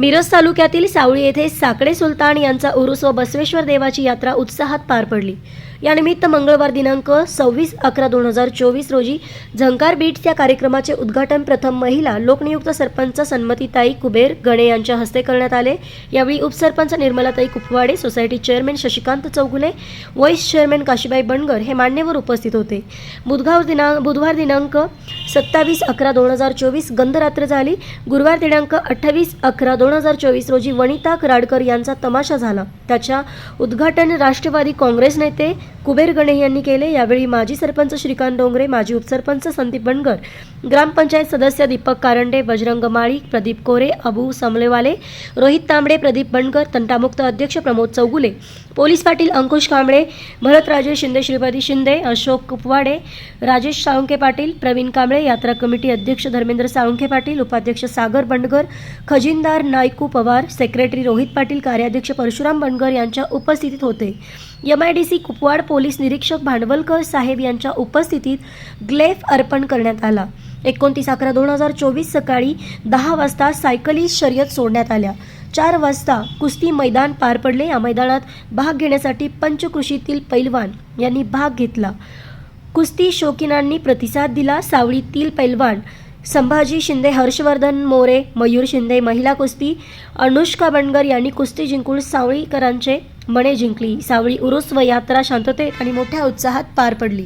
मिरज तालुक्यातील सावळी येथे साकडे सुलतान यांचा उरुस व बसवेश्वर देवाची यात्रा उत्साहात पार पडली. यानिमित्त मंगळवार दिनांक सव्वीस अकरा दोन हजार चोवीस रोजी झंकार बीट्स या कार्यक्रमाचे उद्घाटन प्रथम महिला लोकनियुक्त सरपंच सन्मतीताई कुबेर गणे यांच्या हस्ते करण्यात आले. यावेळी उपसरपंच निर्मलाताई Kupwade society chairman Shashikant Chougule vice chairman Kashibai Bangar हे मान्यवर उपस्थित होते. बुधगाव दिनांक बुधवार दिनांक सत्तावीस अकरा दोन हजार चोवीस गंधरात्र झाली. गुरुवार दिनांक अठ्ठावीस अकरा दोन हजार चोवीस रोजी वनिता कराडकर यांचा तमाशा झाला. त्याच्या उद्घाटन राष्ट्रवादी काँग्रेस नेते कुबेर गणे यांनी केले. यावेळी माजी सरपंच श्रीकांत डोंगरे माजी उपसरपंच संदीप बनगर ग्रामपंचायत सदस्य दीपक कारंडे बजरंग माळी प्रदीप कोरे अबू समलेवाले रोहित तांबडे प्रदीप बनगर तंटामुक्त अध्यक्ष प्रमोद चौगुले पोलीस पाटील अंकुश कांबळे भरतराजे शिंदे श्रीपती शिंदे अशोक कुपवाडे राजेश साळुंके पाटील प्रवीण कांबळे यात्रा कमिटी अध्यक्ष धर्मेंद्र साळुंखे पाटील उपाध्यक्ष सागर बंडगर खजिनदार नायकू पवार सेक्रेटरी रोहित पाटील कार्याध्यक्ष परशुराम बनगर यांच्या उपस्थितीत होते. M I D C Kupwad police निरीक्षक भांडवलकर साहेब यांच्या उपस्थितीत ग्लेफ अर्पण करण्यात आला. एकोणतीस अकरा दोन हजार चोवीस सकाळी दहा वाजता सायकली शर्यत सोडण्यात आल्या. चार वाजता कुस्ती मैदान पार पडले. या मैदानात भाग घेण्यासाठी पंचकृषीतील पैलवान यांनी भाग घेतला. कुस्ती शौकीनांनी प्रतिसाद दिला. सावळीतील पैलवान संभाजी शिंदे हर्षवर्धन मोरे मयूर शिंदे महिला कुस्ती अनुष्का बणगर यांनी कुस्ती जिंकून सावळीकरांचे मणे जिंकली. सावळी उरुस व यात्रा शांततेत आणि मोठ्या उत्साहात पार पडली.